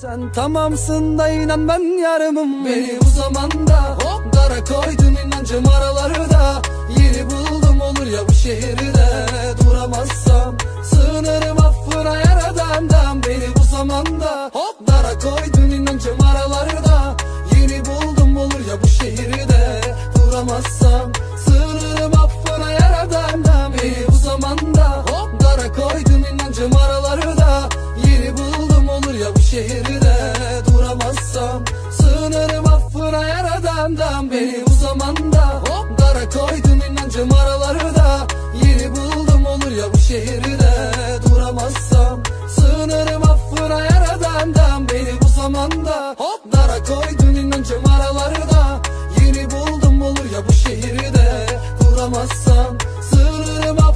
Sen tamamsın da inan ben yarımım. Beni bu zamanda hop dara koydun inancım araları da Yeni buldum olur ya bu şehirde Duramazsam. Sığınırım affına yaradandan. Beni bu zamanda hop dara koydun inancım araları da Yeni buldum olur ya bu şehirde Duramazsam şehirde Duramazsam sığınırım affına yaradandan Beni bu zamanda hop dara koydun inancım araları da Yeni buldum olur ya bu şehirde Duramazsam sığınırım affına yaradandan Beni bu zamanda hop dara koydun inancım araları da Yeni buldum olur ya bu şehirde Duramazsam sığınırım affına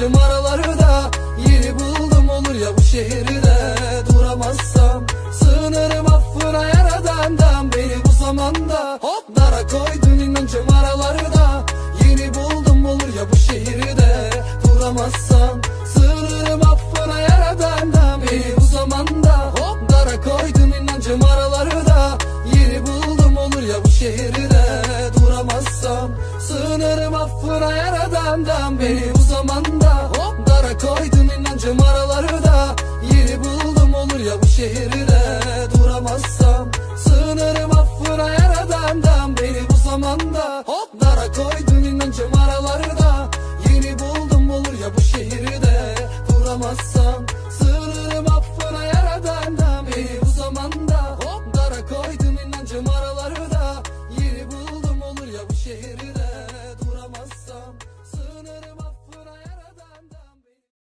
koydun inancım araları da Yeni buldum. Olur ya bu şehirde Duramazsam sığınırım affına yaradandan Beni bu zamanda hop dara koydun inancım affına yaradandan Beni bu zamanda. Hop dara koydun inancım aralarda. Yeri buldum olur ya bu şehirde duramazsam. Sığınırım affına yaradandan Beni bu zamanda. Hop dara koydun inancım